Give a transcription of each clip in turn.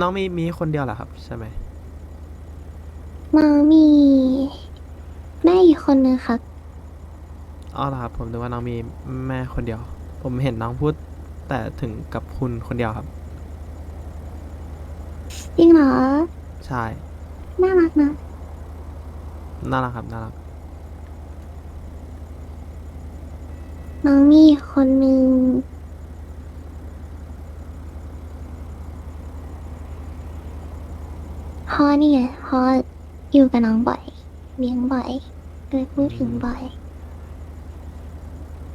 น้องมีมีคนเดียวเหรอครับ ใช่ไหมน้องมีแม่อีกคนนึงครับอ๋อเหรอครับ ผมนึกว่าน้องมีแม่คนเดียว ผมเห็นน้องพูด แต่ถึงกับคุณคนเดียวครับ จริงเหรอ ใช่น่ารักนะ น่ารักครับน่ารักน้องมีอีกคนนึงพ่อ นี่ไงพ่ออยู่กับน้องบ่อยเลี้ยงบ่อยก็เลยพูดถึงบ่อย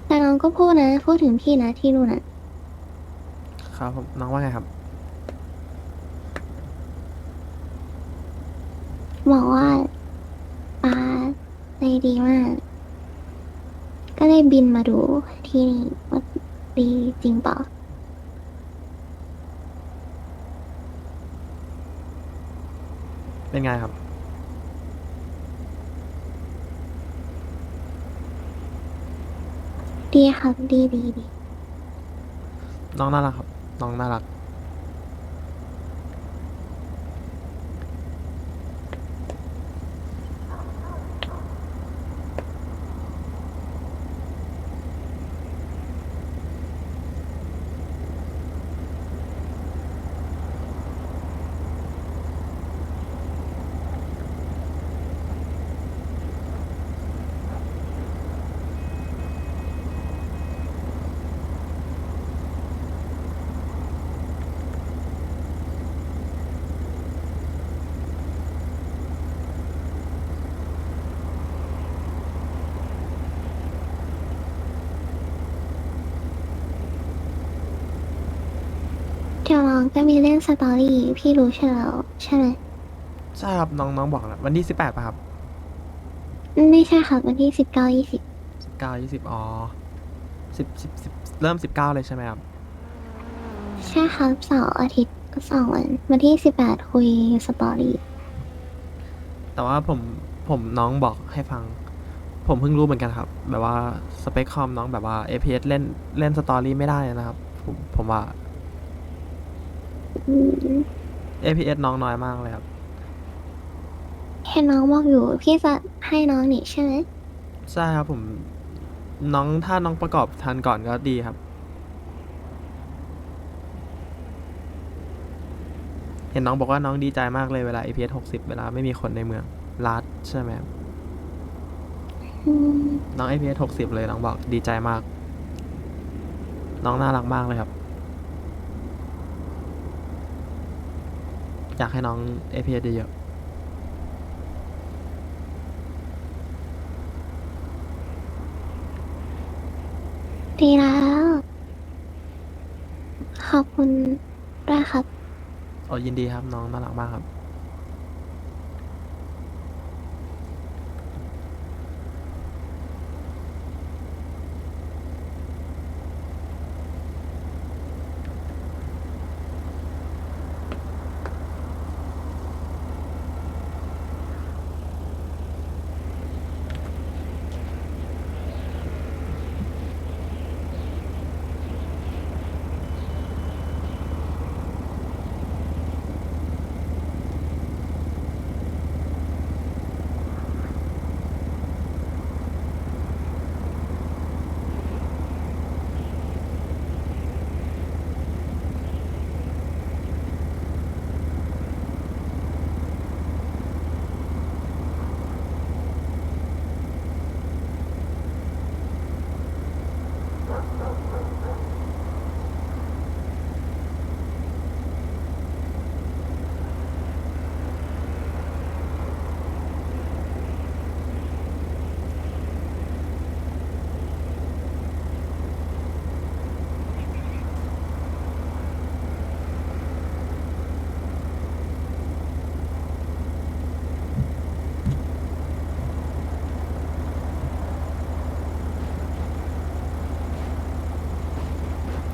แต่น้องก็พูดนะ พูดถึงพี่นะที่นู่นน่ะครับผมน้องว่าไงครับ บอกว่าป้าใจดีมาก ก็เลยบินมาดูที่นี่ว่าดีจริงเปล่า เป็นไงครับดีครับดีดีดีน้องน่ารักครับ น้องน่ารัก องจะมีเล่นสตอรี่พี่รู้ใช่แล้วใช่ไหมใช่ครับน้องน้องบอกแล้ววันที่สิบแปดป่ะครับไม่ใช่ครับวันที่สิบเก้ายี่สิบสิบเก้ายี่สิบอ๋อสิบสิบสิบเริ่มสิบเก้าเลยใช่ไหมครับใช่ครับเสาร์อาทิตย์สองวันวันที่สิบแปดคุยสตอรี่แต่ว่าผมผมน้องบอกให้ฟัง ผมเพิ่งรู้เหมือนกันครับ แบบว่าสเปคคอมน้องแบบว่า APS เล่นเล่นสตอรี่ไม่ได้นะครับ ผมผมว่าอืม APS น้องน้อยมากเลยครับ เห็นน้องบอกอยู่ พี่จะให้น้องนี่ใช่ไหมใช่ครับผม น้องถ้าน้องประกอบทันก่อนก็ดีครับ เห็นน้องบอกว่าน้องดีใจมากเลยเวลา APS 60 เวลาไม่มีคนในเมืองลาดใช่ไหมครับอืมน้อง APS 60 เลยน้องบอกดีใจมาก น้องน่ารักมากเลยครับ อยากให้น้อง APS เยอะดีแล้ว ขอบคุณด้วยครับ ๆโอ้ยินดีครับน้องน่ารักมากครับ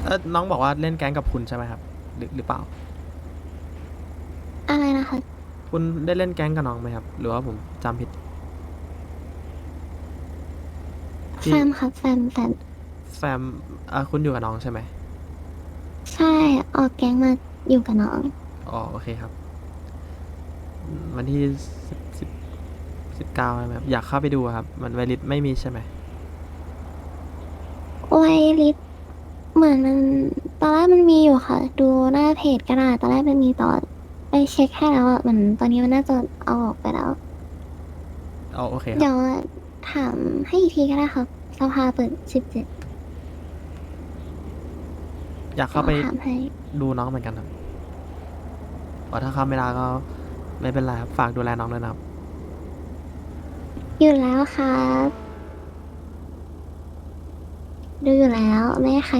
เออน้องบอกว่าเล่นแก๊งกับคุณใช่ไหมครับ หรือหรือเปล่า อะไรนะคะ คุณได้เล่นแก๊งกับน้องไหมครับ หรือว่าผมจำผิด ที่ แฟมครับแฟมแฟมแฟมอ่าคุณอยู่กับน้องใช่ไหมใช่ ออกแก๊งมาอยู่กับน้องออ๋อโอเคครับอืมวันที่สิบสิบสิบเก้าใช่ไหมครับอยากเข้าไปดูครับ มันไวริสไม่มีใช่ไหม ไวลิส เหมือนมันตอนแรกมันมีอยู่ค่ะ ดูหน้าเพจก็ได้ตอนแรกมันมีตอนไปเช็คให้แล้วอะมันตอนนี้มันน่าจะเอาออกไปแล้วอ๋อโอเคคเดี๋รับยวถามให้อีกทีก็ได้ครับสภาเปิดสิบเจ็ดอยากเข้าไปถามให้ ดูน้องเหมือนกันครับอ๋อถ้าเข้าไม่ได้ก็ไม่เป็นไรครับฝากดูแลน้องด้วยนะครับอยู่แล้วครับ ดูอยู่แล้ว ไม่ให้ใคร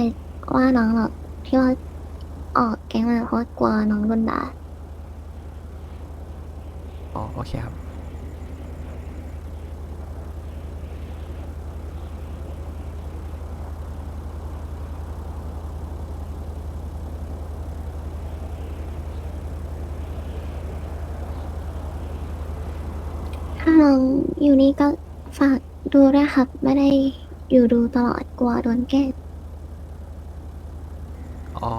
ว่าน้องหรอกที่ว่าออกแก๊งมาเพราะว่ากลัวน้องโดนด่าอ๋อโอเคครับ ถ้าน้องอยู่นี่ก็ฝากดูด้วยครับ ไม่ได้อยู่ดูตลอดกลัวโดนแกล้ง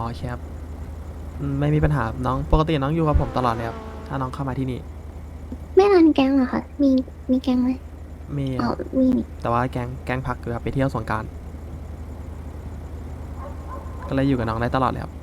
อ๋อโอเคครับอืมไม่มีปัญหาครับน้องปกติน้องอยู่กับผมตลอดเลยครับถ้าน้องเข้ามาที่นี่ ไม่รันแก๊งเหรอคะมีมีแก๊งไหมมีคอ๋อรับมีนี่แต่ว่าแก๊งแก๊งพักคือครับไปเที่ยวสงกรารก็เลยอยู่กับน้องได้ตลอดเลยครับ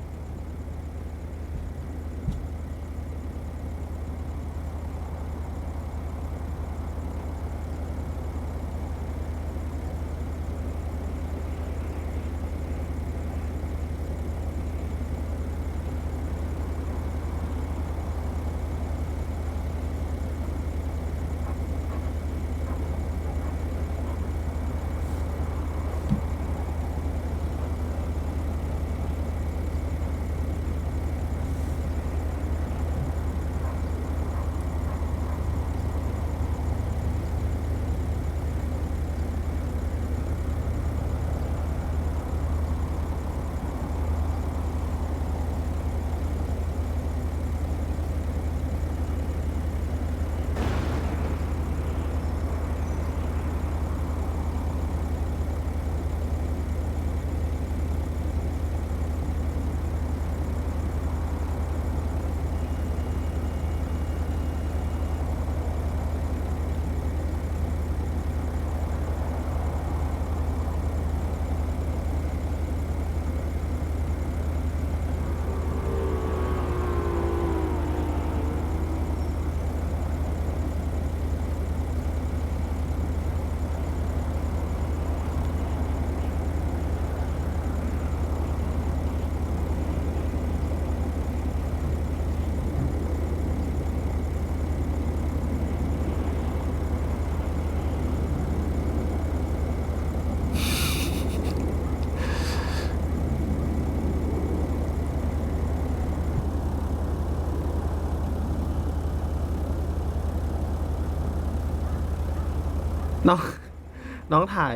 น้องถ่าย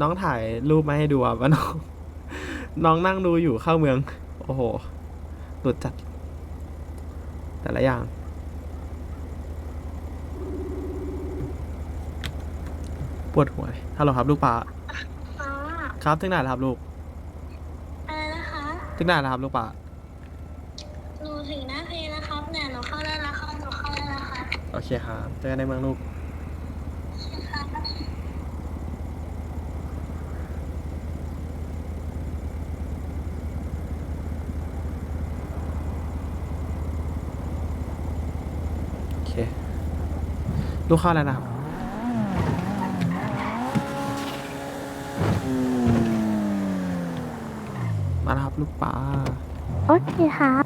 น้องถ่ายรูปมาให้ดูอะว่าน้อง น้องนั่งดูอยู่เข้าเมือง โอ้โหหลุดจัด แต่ละอย่าง ปวดหัวเลยฮัลโหลครับลูกปลาฟ้าครับ ถึงไหนแล้วครับลูก อะไรนะคะถึงไหนแล้วครับลูกปลาหนูถึงหน้าเพลงแล้วครับเนี่ยหนูเข้าได้แล้วครับหนูเข้าได้แล้วครับ โอเคครับเจอกันในเมืองลูก ครับ โอเค ลูกเข้าแล้วนะครับ มาแล้วครับลูกปลาโอเคครับ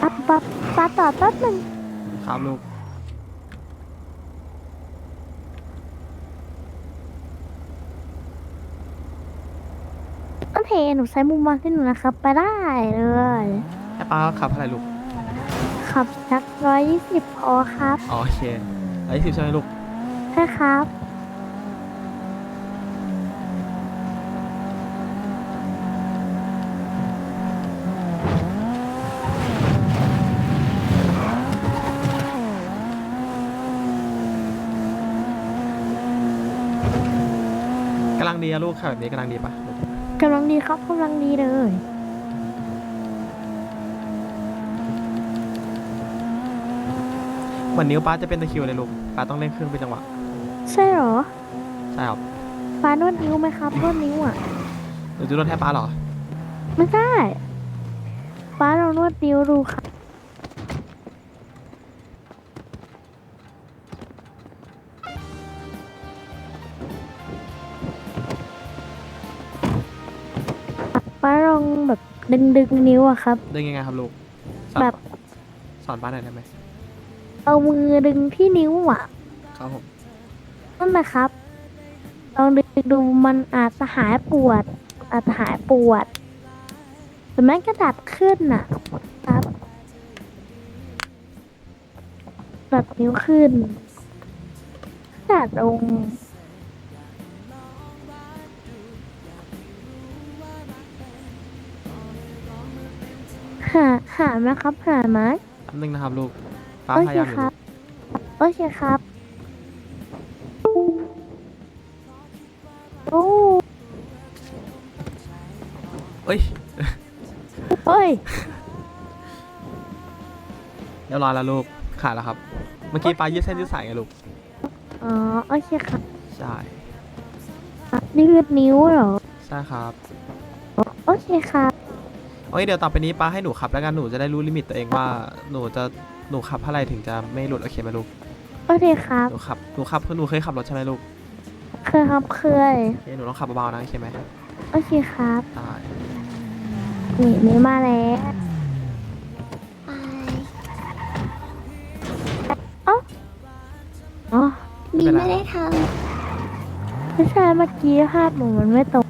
ปั๊บปั๊บปั๊บต่อแป๊บหนึ่งครับลูก โอเค หนูใช้มุมมองที่หนูนะครับ ไปได้เลยไอ้ป้าขับอะไรลูก ขับสักร้อยยี่สิบพอครับอ๋อโอเคไอ้สิบใช่ไหมลูก ใช่ครับำลังดีอะลูกค่ะแบบนี้กำลังดีปะกำลังดีครับกำลังดีเลยเหมือนนิ้วป้าจะเป็นตะคริวเลยลูกป้าต้องเร่งเครื่องเป็นจังหวะใช่เหรอใช่ครับฟ้านวดนิ้วไหมครับนวดนิ้วอะหนูจะนวดให้ป้าเหรอ ไม่ใช่ฟ้าลองนวดนิ้วดูค่ะป้ ดึงดึงๆนิ้วอะครับ ได้ยังไงครับลูกสอนแบบ สอนป้าหน่อยได้ไหมเอามือดึงที่นิ้วอะครับผมนั่นแหละครับลองดึงดูมันอาจจะหายปวด อาจจะหายปวดหรือแม้กระดัดขึ้นน่ะ ครับดัดนิ้วขึ้นดัดลง หาหาไหมครับหาไหมแป๊บนึงนะครับลูกป้าโอพเคยายามอยู่ครัลูบ กโอเคครับโอ้เอ้ยเฮ้ยเรียบร้อยแล้วลูกขาดแล้วครับ เมื่อกี้ป้ายืดเส้นยืดสายไงลูก อ๋อโอเคครับใช่ นี่คือนิ้วเหรอใช่ครับ โอเคครับโอ้ยเดี๋ยวต่อไปนี้ป้าให้หนูขับ แล้วกันหนูจะได้รู้ลิมิตตัวเองว่าหนูจะหนูขับเท่าไหร่ถึงจะไม่หลุดโอเคไหมลูกโอเคครับ หนูขับหนูขับหนูเคยขับรถใช่ไหมลูกเคยครับเคย โอเคหนูต้องขับเบาๆนะโอเคไหมโอเคครับได้นี่นี่มาแล้วไปอ๋อ บีไม่ได้ทไม่ใช่เมื่อกี้ภาพหนูมันไม่ตรง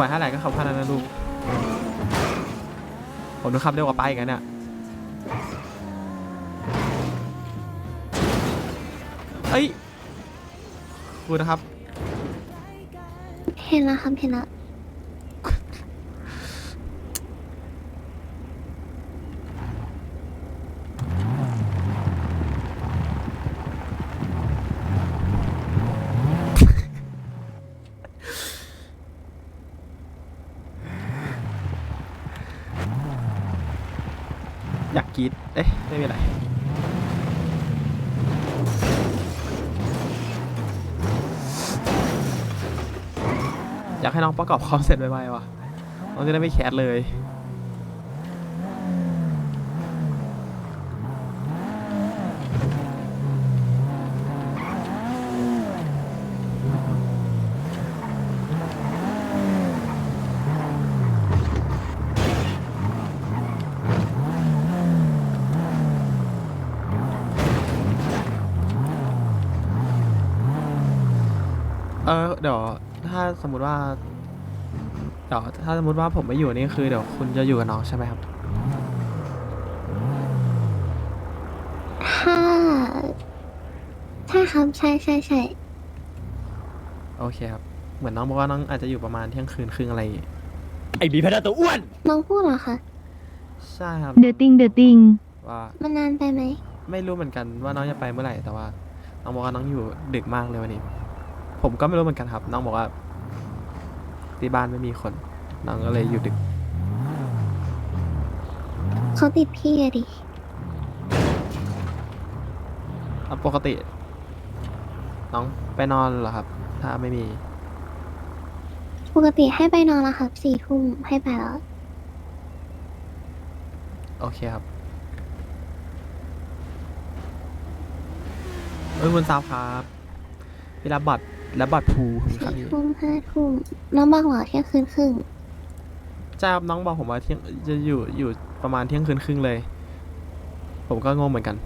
ไหวเท่าไหร่ก็ขับเท่านั้นนะลูก ผมต้องขับเร็วกว่าป้าอีกนเนี่ยเอ้ยคุณนะครับ เห็นแล้วครับเห็นแล้ว กีดเอ๊ะไม่เป็นไรอยากให้น้องประกอบคอมเสร็จไวๆว่ะ น้องจะได้ไม่แคสเลย เออเดี๋ยวถ้าสมมุติว่าเดี๋ยวถ้าสมมติว่าผมไม่อยู่นี่คือเดี๋ยวคุณจะอยู่กับน้องใช่ไหมครับ ถ้าใช่ครับใช่ใช่ใช่โอเคครับ เหมือนน้องบอกว่าน้องอาจจะอยู่ประมาณเที่ยงคืนครึ่งอะไรอย่างงี้ไอ้บีพนันตัวอ้วน น้องพูดเหรอคะ ใช่ครับเดอติงเดอติงว่ามันนานไปไหม ไม่รู้เหมือนกันว่าน้องจะไปเมื่อไหร่แต่ว่า น้องบอกว่าน้องอยู่ดึกมากเลยวันนี้ ผมก็ไม่รู้เหมือนกันครับ น้องบอกว่า ที่บ้านไม่มีคน น้องก็เลยอยู่ดึก เขาติดพี่อะดิแล้วปกติ น้องไปนอนเหรอครับ ถ้าไม่มี ปกติให้ไปนอนแล้วครับสี่ทุ่มให้ไปแล้ว โอเคครับเอ้ยคุณซาวครับพี่รับบัตร และบัตรภูคุณครับสี่พี่ทุ่มห้าทุ่มน้องบอกเหรอเที่ยงคืนครึ่งใช่ครับน้องบอกผมว่าเที่ยงจะอยู่อยู่ประมาณเที่ยงคืนครึ่งเลย ผมก็งงเหมือนกัน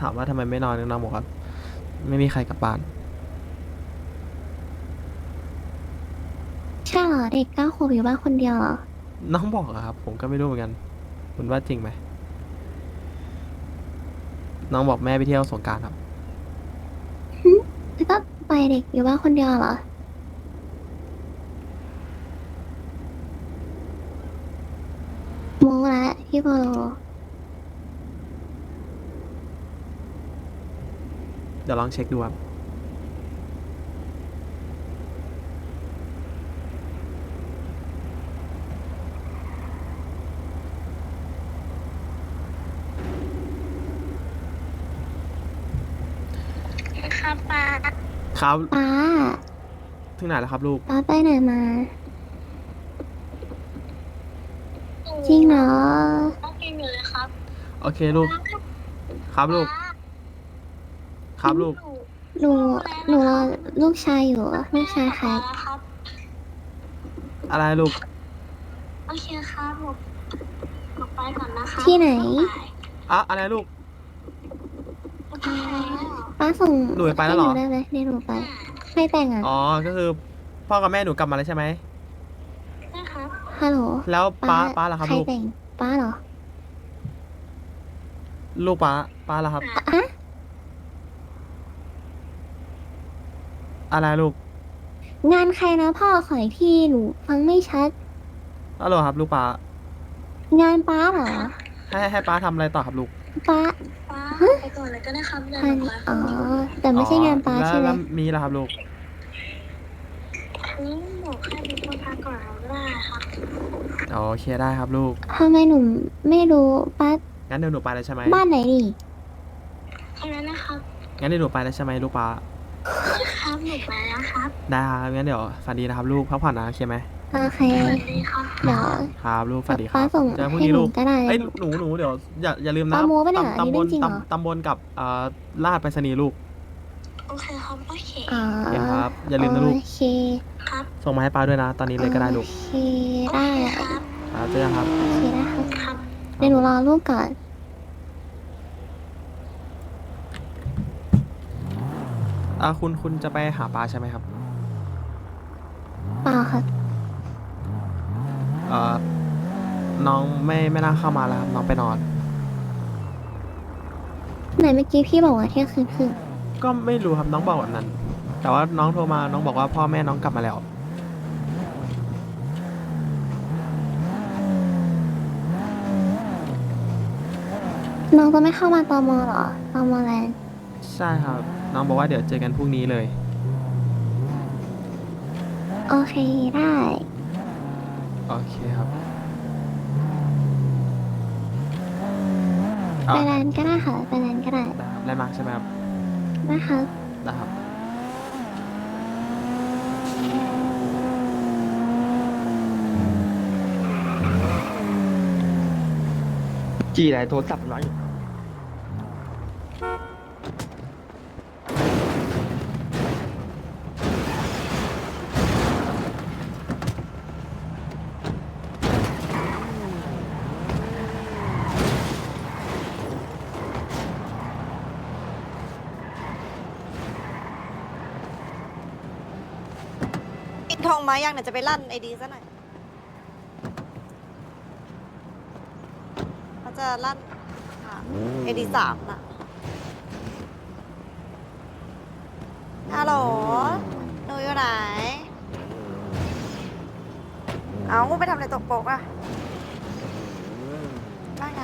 ถามว่าทำไมไม่นอนน้องบอกว่าไม่มีใครกลับบ้าน ใช่เหรอเด็กเก้าขวบอยู่บ้านคนเดียวเหรอน้องบอกอะครับ ผมก็ไม่รู้เหมือนกัน คุณว่าจริงไหมน้องบอกแม่ไปเที่ยวสงกรารครับ ปล่อยเด็กอยู่บ้านคนเดียวเหรอ มุ้งละพี่โปโลเดี๋ยวลองเช็คดูครับ ครับ ป้าถึงไหนแล้วครับลูก ป้าไปไหนมา จริงเหรอต้องกินอยู่เลยครับโอเคลูก ครับลูก ครับลูก หนูหนูรอลูกชายอยู่อะลูกชายใครครับ อะไรลูก โอเคครับหนูหนูไปก่อนนะคะที่ไหน อะอะไรลูกไปแล้วป้าส่งหนูไปแล้วเหรอ ให้นูได้ไหมเดี๋ยวหนูไปใครแต่งอะอ๋อ ก็คือพ่อกับแม่หนูกลับมาแล้วใช่ไหม นะครับฮัลโหลแล้วป้าป้าล่ะครับใครลูก แต่งป้าเหรอลูกป้าป้าล่ะครับ อะอะไรลูกงานใครนะพ่อขออีกทีหนูฟังไม่ชัดฮัลโหลครับ ลูกป้างานป้าเหรอ ให้ให้ป้าทำอะไรต่อครับลูก ป้าป้าไปก่อนเลยก็ได้ครับเดี๋ยวอัหนนูไปอ๋อ แต่ไม่ใช่งานป้าแล้วใช่ไหมแล้วมีแล้วครับลูกนี่หนูแค่ดูคนพักก่อนก็ได้ครับโอเคได้ครับลูก ทำไมหนูไม่รู้ป้างั้นเดี๋ยวหนูไปแล้วใช่ไหมบ้านไหนดิแค่นั้นนะครับงั้นเดี๋ยวหนูไปแล้วใช่ไหมลูกป้าครับหนูไปแล้วครับ ได้ครับงั้นเดี๋ยวฝันดีนะครับลูกพักผ่อนนะโอเคไหม โอเค สวัสดีครับเดี๋ยวครับลูกฝันดีคป้ารับส่งเจอพรุ่งให้นี้หนูลูกก็ได้เอ้ยหนูหนูเดี๋ยวอย่าอย่าลืมนะปาโมปะเนี่ยตำตำบลอันนี้เรื่องจริงเหรอ ตำตำบลกับเอ่อลาดไปรษณีย์ลูกโอเคครับโอเคอ๋อโอเคครับ อย่าลืมนะลูก โอเคครับส่งมาให้ป้าด้วยนะ ตอนนี้เลยก็ได้ลูกโอเคโอได้เคครับครับเจอกันครับ โอเคได้ครับครับ เดี๋ยวหนูรอลูกก่อน อ่าคุณคุณจะไปหาปลาใช่ไหมครับ เปล่าครับ เอ่อน้องไม่ไม่น่าเข้ามาแล้วครับน้องไปนอน ไหนเมื่อกี้พี่บอกว่าเที่ยงคืนครึ่งก็ไม่รู้ครับน้องบอกแบบนั้น แต่ว่าน้องโทรมาน้องบอกว่าพ่อแม่น้องกลับมาแล้ว น้องจะไม่เข้ามาตอมอเหรอตอมอแลนด์ใช่ครับ น้องบอกว่าเดี๋ยวเจอกันพรุ่งนี้เลย โอเคได้ โอเคครับไปอะแลนด์ก็ได้ค่ะไปแลนด์ก็ได้ได้ครับได้มาใช่ไหมครับ นะคะได้ครับ จี้อะไรโทรศัพท์น้อยปิดทอง มายังเนี่ยจะไปลั่นไอดีซะหน่อยเขาจะลั่นไอดีสามนะฮัลโหลหนูอยู่ไหน เอาไปทำอะไรตกปกอะว่าไง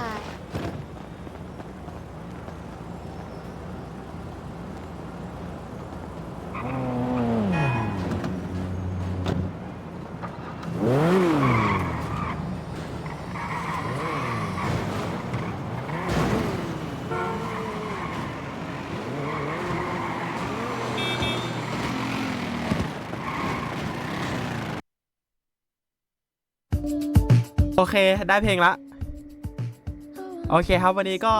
โอเค ได้เพลงละ โอเคครับวันนี้ก็